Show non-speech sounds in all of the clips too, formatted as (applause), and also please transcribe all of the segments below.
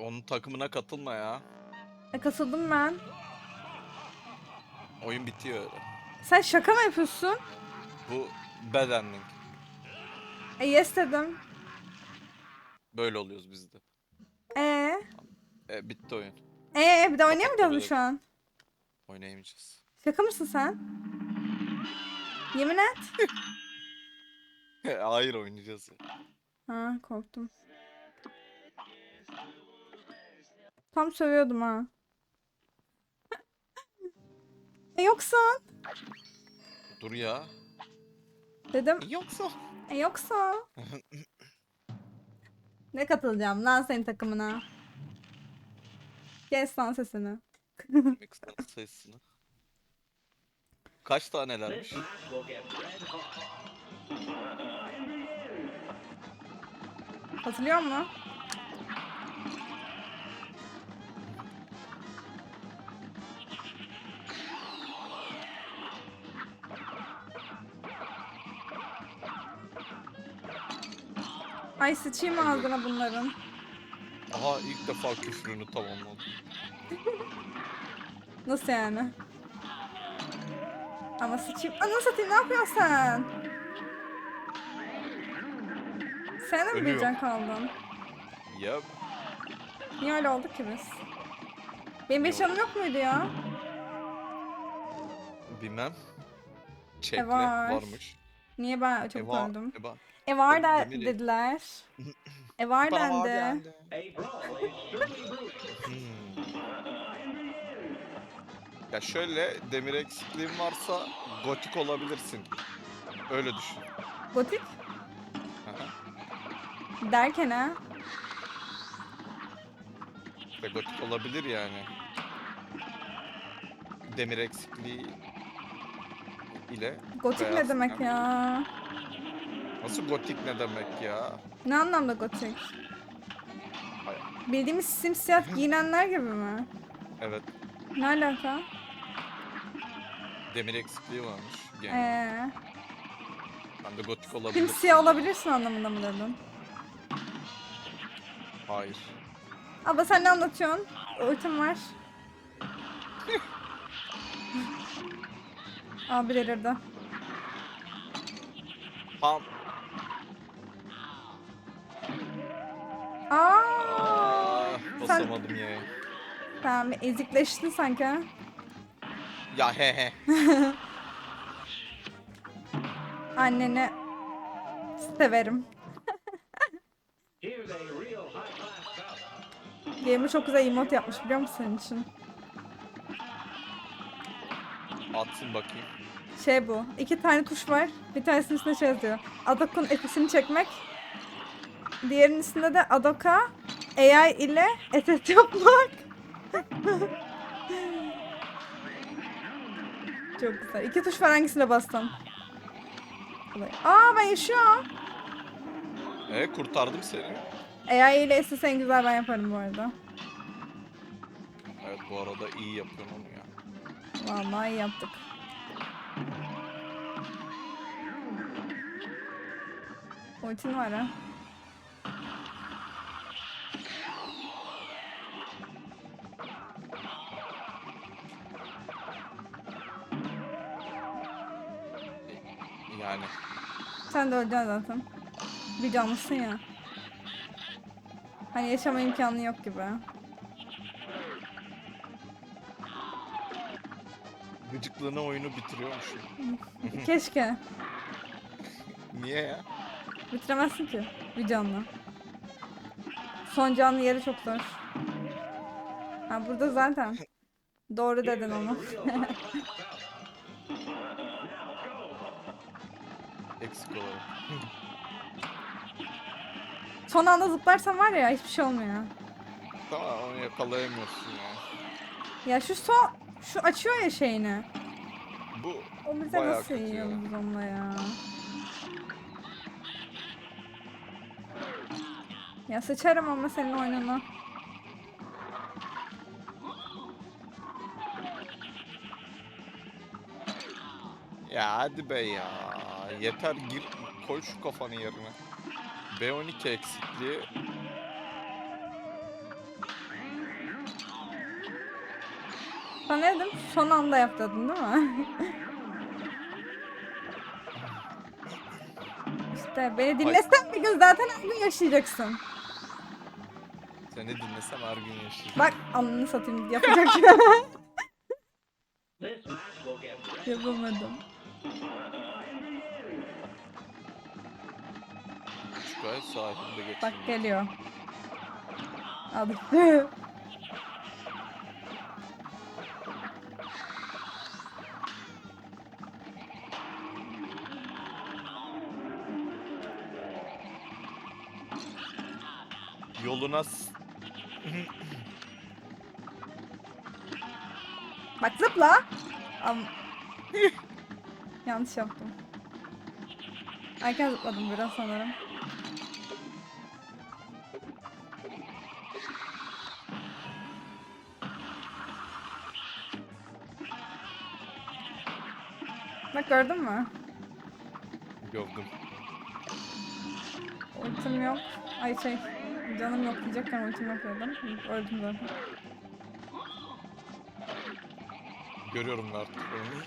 Onun takımına katılma ya. E, kasıldım ben. Oyun bitiyor öyle. Sen şaka mı yapıyorsun? Bu bad ending. E yes dedim. Böyle oluyoruz biz de. E E, bitti oyun. e bir de oynayamayacağız mı şu an? Oynayamayacağız. Şaka mısın sen? Yemin et. (laughs) Hayır oynayacağız. ya. Ha korktum. Tam sövüyordum ha. e yoksa Dur ya. dedim. Yoksa. E yoksa. (laughs) ne katılacağım lan senin takımına? Kes lan sesini. Extra sayısını. Kaç tanelermiş? Hatırlıyor musun? Ay sıçayım ağzına bunların. Aha ilk defa küfrünü tamamladı. (laughs) Nasıl yani? Ama sıçayım. Anasını satayım ne yapıyorsun sen? Sen de mi Ölüyor. kaldın? Ya Niye öyle olduk ki biz? Benim Yok. yanım yok muydu ya? bilmem. Çekle var. varmış. Niye ben çok E var. öldüm? E var. E var Tabii, da demiri. dediler. (laughs) E var Bana dendi. Hmm. Ya şöyle demir eksikliğin varsa gotik olabilirsin. Öyle düşün. Gotik Aha. derken ha. Ve gotik olabilir yani. Demir eksikliği ile Gotik ne demek ya? Nasıl gotik ne demek ya? Ne anlamda gotik? Bildiğimiz simsiyah giyinenler gibi mi? Evet, Ne alaka? demir eksikliği varmış. Yani Ee, ben de gotik olabilir. simsiyah olabilirsin anlamında mı dedin? Hayır. Abla sen ne anlatıyorsun? Ultim var. Abi delirdi. Tam. Aa, Aa, sen basamadım ya. tamam ezikleştin sanki. ha? Ya he he. (laughs) Anneni severim. Gamer çok güzel emote yapmış biliyor musun senin için? Atsın bakayım. Şey bu. iki tane tuş var. Bir tanesinin üstünde şey yazıyor. Adok'un etisini çekmek. Diğerinin üstünde de Adok'a AI ile etet yapmak. (laughs) Çok güzel. İki tuş var hangisine bastım? Aa ben yaşıyorum. E kurtardım seni. AI ile SS en güzel ben yaparım bu arada. Evet bu arada iyi yapıyorsun onu ya. Vallahi yaptık. Ultin var ha. Yani. Sen de öleceksin zaten. Bir canlısın ya. Hani yaşama imkanı yok gibi. Gıcıklığına oyunu bitiriyormuşum. (laughs) Keşke. Niye ya? Bitiremezsin ki bir canlı. Son canlı yeri çok zor. Ha burada zaten. Doğru dedin onu. (laughs) Eksik olarak. (laughs) Son anda zıplarsan var ya hiçbir şey olmuyor. Tamam onu yakalayamıyorsun ya. Ya şu son şu açıyor ya şeyini. Bu O bize Bayağı nasıl kötü ya. yiyoruz biz onunla ya? Ya sıçarım ama senin oyununa. ya hadi be ya. Yeter gir koy şu kafanı yerine. B12 eksikliği Sana dedim? Son anda yap dedin değil mi? (laughs) işte beni dinlesen bir gün zaten her gün yaşayacaksın. Seni dinlesem her gün yaşayacağım. Bak alnını satayım yapacak. (laughs) Yapamadım. Şu gayet sahilde geçiyor. Bak geliyor. Al (laughs) Yoluna s- Bak zıpla. Am (laughs) Yanlış yaptım. Erken zıpladım biraz sanırım. Bak gördün mü? gördüm. Ultim yok. Ay şey, canım yok diyecekken ultim yok dedim. Öldüm zaten. Görüyorum artık onu.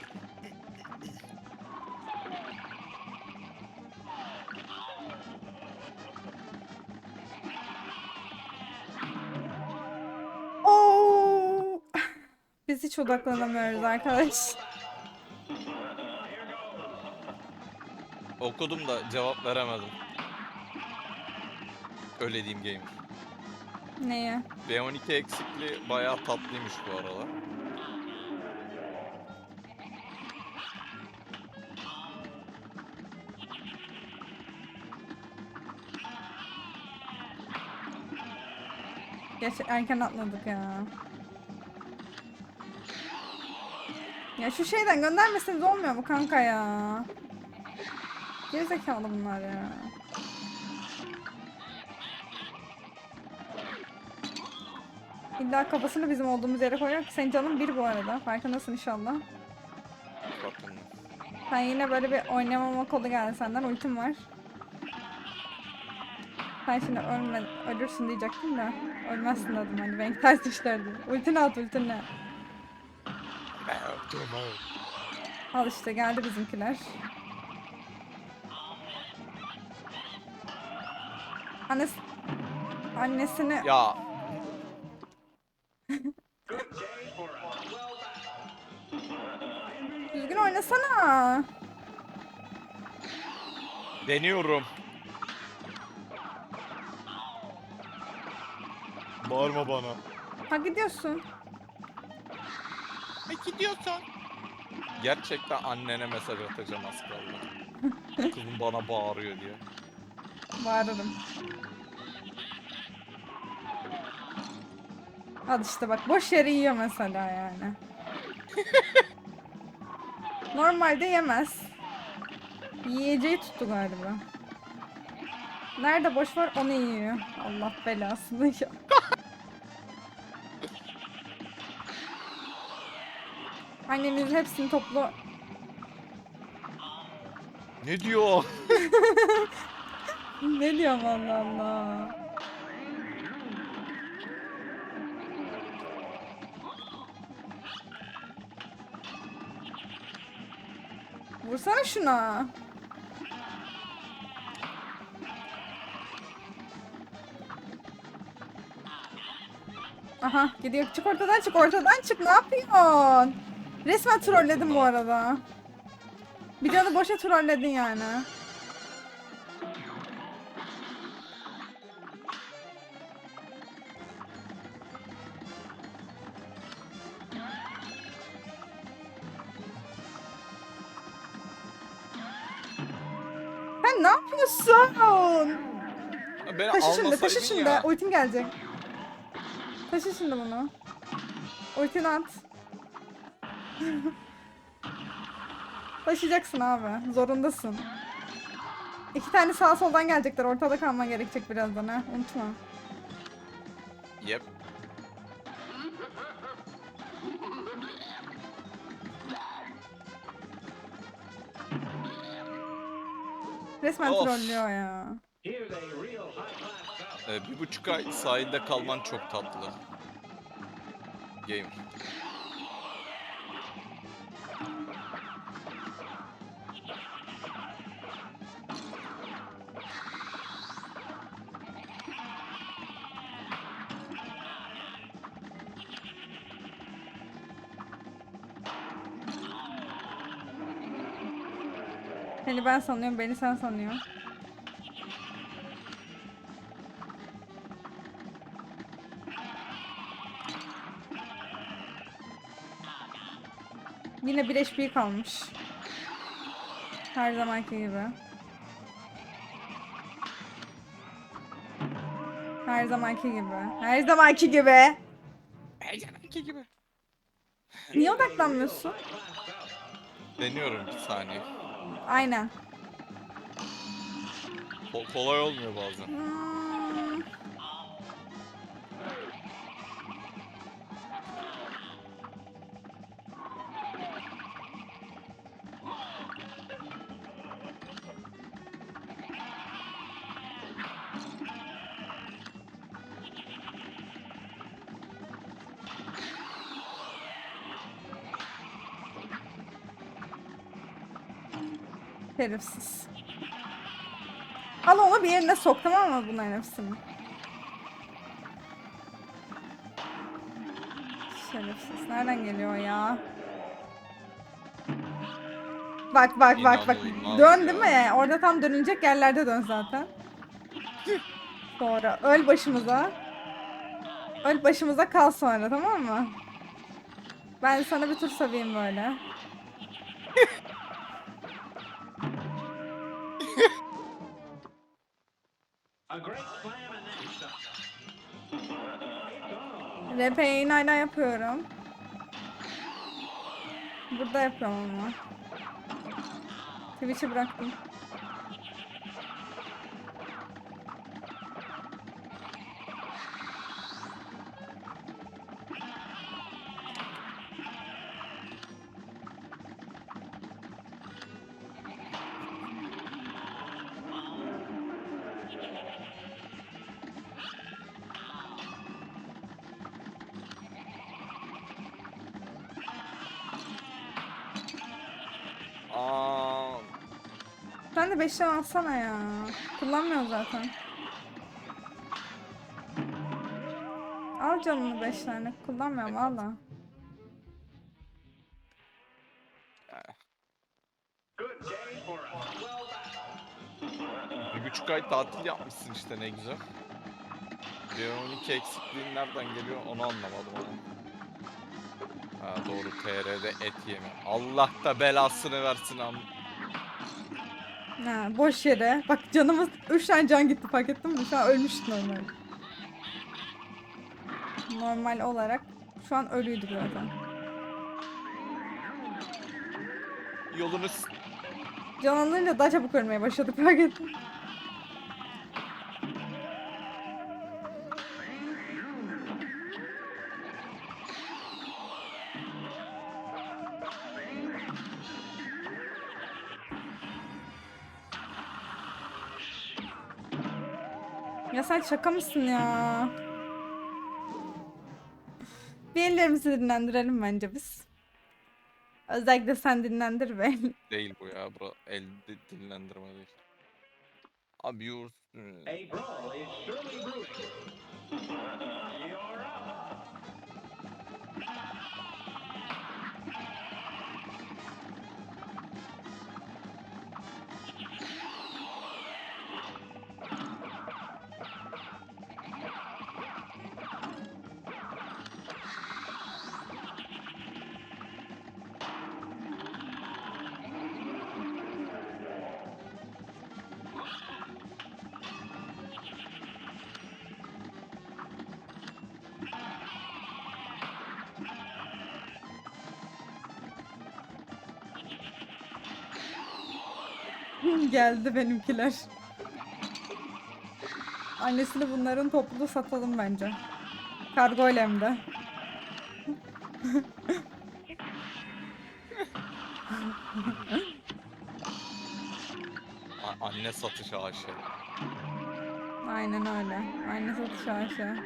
Oo! (laughs) Biz hiç odaklanamıyoruz arkadaş. Okudum da cevap veremedim. Öyle diyeyim gamer. Neye? B12 eksikliği bayağı tatlıymış bu aralar. Geç erken atladık ya. Ya şu şeyden göndermeseniz olmuyor mu kanka ya? Gerizekalı bunlar ya. İlla kafasını bizim olduğumuz yere koyuyor ki senin canın bir bu arada. Farkındasın inşallah. Bakın. Sen yine böyle bir oynamama kodu geldi senden. Ultim var. Sen şimdi ölme, ölürsün diyecektim de. Ölmezsin dedim hani. Benimki ters düşlerdi. Ultini at ultini. Al işte geldi bizimkiler. Annes annesini Ya düzgün oynasana. deniyorum. Bağırma bana. Ha gidiyorsun. E gidiyorsan. Gerçekten annene mesaj atacağım az kaldı. (laughs) Kızım bana bağırıyor diye. Bağırırım. Al işte bak boş yere yiyor mesela yani. (laughs) Normalde yemez. Yiyeceği tuttu galiba. Nerede boş var onu yiyor. Allah belasını ya. (laughs) Anneniz hepsini toplu Ne diyor? (laughs) Ne diyorum Allah Allah. Vursana şuna. Aha gidiyor. Çık ortadan çık ortadan çık. Ne yapıyorsun? Resmen trolledin bu arada. Canı boşa trolledin yani. Taşı şimdi. Ultin gelecek. Taşı şimdi bunu. Ultini at. (laughs) Taşıyacaksın abi. Zorundasın. İki tane sağ soldan gelecekler. Ortada kalman gerekecek birazdan ha. Unutma. Yep. Resmen trollüyor ya. Ee, bir buçuk ay sahilde kalman çok tatlı. Gamer. Hani ben sanıyorum, beni sen sanıyorsun. Yine bir HP kalmış. Her zamanki gibi. Her zamanki gibi. Her zamanki gibi. Her zamanki gibi. Niye odaklanmıyorsun? Deniyorum bir saniye. Aynen. Ko- kolay olmuyor bazen. Hmm. Şerefsiz. Al onu bir yerine sok tamam mı bunların hepsini? Şerefsiz. Nereden geliyor ya? Bak bak bak bak. Dön ya. değil mi? Orada tam dönülecek yerlerde dön zaten. Sonra öl başımıza. Öl başımıza kal sonra tamam mı? Ben sana bir tur savayım böyle. RP'yi hala yapıyorum. Burada yapıyorum ama. Twitch'i bıraktım. Sen de 5 tane alsana ya. Kullanmıyorum zaten. Al canını 5 tane. Kullanmıyorum valla. bir buçuk ay tatil yapmışsın işte ne güzel. B12 eksikliğin nereden geliyor onu anlamadım ama. Ha doğru TR'de et yeme. Allah da belasını versin am. Ha, boş yere. Bak canımız 3 tane can gitti fark ettin mi? Şu an ölmüştü normal. Normal olarak şu an ölüydü zaten. Yolunu s- Can alınca daha çabuk ölmeye başladık fark ettin. Ya sen şaka mısın ya? Bir ellerimizi dinlendirelim bence biz. Özellikle sen dinlendir be. (laughs) değil bu ya. Bura el di- dinlendirme değil. Abi yours... A brawl is surely brewing. You're up. Geldi benimkiler. Annesini bunların toplu satalım bence. Kargo ile hem de. A- anne satış aşı. Aynen öyle. Anne satış aşağı.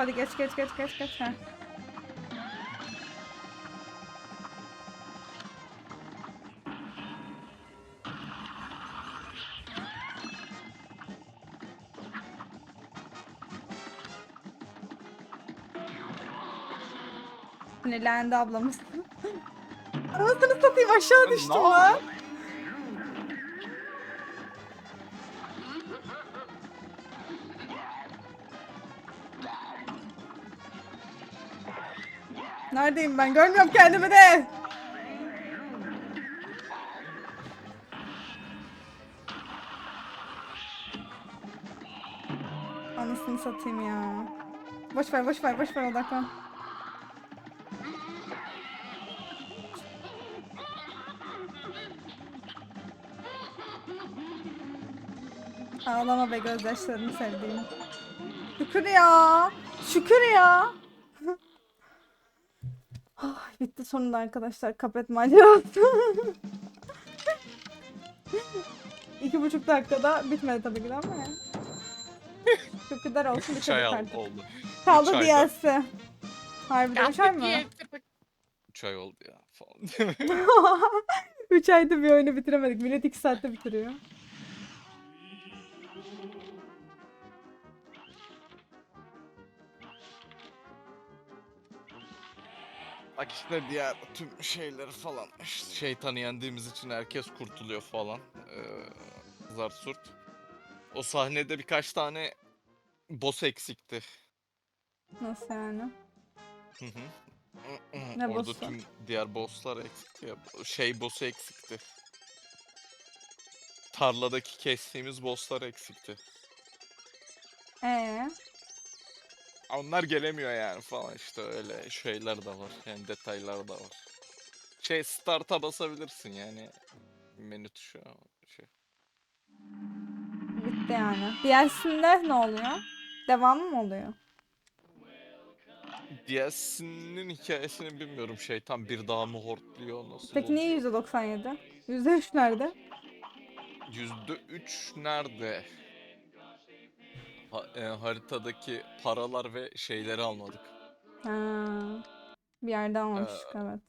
Hadi geç geç geç geç geç. Heh. Sinirlendi ablamız. (laughs) Anasını satayım aşağı düştüm lan. Neredeyim ben? Görmüyorum kendimi de. Anasını satayım ya. Boş ver, boş ver, boş ver odaklan. Ağlama be gözyaşlarını sevdiğim. Şükür ya. Şükür ya. Bitti sonunda arkadaşlar kapet macerası. (laughs) İki buçuk dakikada bitmedi tabii ki de ama yani. Şükürler olsun Üç ay bitirdik al- artık. oldu. Kaldı Üç ayda. DLC. Harbiden 3 ay mı? 3 ay oldu ya falan. (laughs) (laughs) 3 ayda bir oyunu bitiremedik. Millet 2 saatte bitiriyor. Bak işte diğer tüm şeyleri falan. Şeytanı yendiğimiz için herkes kurtuluyor falan. Ee, zar surt. O sahnede birkaç tane boss eksikti. Nasıl yani? Hı hı. Ne Orada boss'u? tüm diğer bosslar eksikti ya. Şey boss'u eksikti. Tarladaki kestiğimiz bosslar eksikti. Ee, Onlar gelemiyor yani falan işte öyle şeyler de var. Yani detaylar da var. Şey start'a basabilirsin yani. Menü tuşu şey. bitti yani. DLC'inde ne oluyor? Devamı mı oluyor? DLC'nin hikayesini bilmiyorum. Şeytan bir daha mı hortluyor nasıl Peki niye %97? %3 nerede? Yüzde üç nerede? Ha- e, haritadaki paralar ve şeyleri almadık. Ha, bir yerde almamıştık evet.